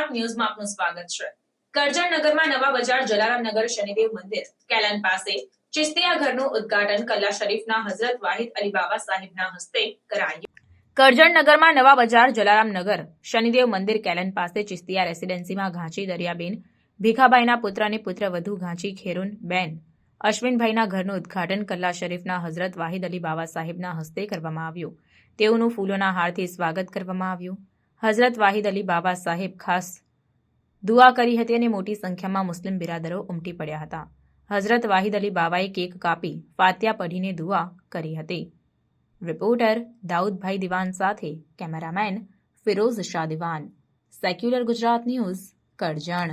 Smart ન્યૂઝમાં આપનું સ્વાગત છે. કરજણ નગરમાં નવા બજાર જલારામ નગર શનિદેવ મંદિર. કેલન પાસે ચિસ્તિયા ઘરનું ઉદ્ઘાટન કલ્લા શરીફના હઝરત વાહિદ અલી બાબા સાહેબના હસ્તે કરાયું. કરજણ નગરમાં નવા બજાર જલારામ નગર શનિદેવ મંદિર કેલન પાસે ચિસ્તિયા રેસિડેન્સીમાં ઘાંચી દરિયાબેન, ભીખાભાઈના પુત્ર અને પુત્રવધુ ઘાંચી ખેરુન બેન, અશ્વિનભાઈના ઘરનું ઉદ્ઘાટન કલ્લા શરીફના હઝરત વાહિદ અલી બાબા સાહેબના હસ્તે કરવામાં આવ્યું. તેઓનું ફૂલોના હારથી સ્વાગત કરવામાં આવ્યું. હઝરત વાહિદ અલી બાબા સાહેબ ખાસ દુઆ કરી હતી અને મોટી સંખ્યામાં મુસ્લિમ બિરાદરો ઉમટી પડ્યા હતા. હઝરત વાહિદ અલી બાબાએ કેક કાપી ફાત્યા પઢીને દુઆ કરી હતી. રિપોર્ટર દાઉદભાઈ દિવાન સાથે cameraman Firoz Shah Diwan. Secular Gujarat news Karjan.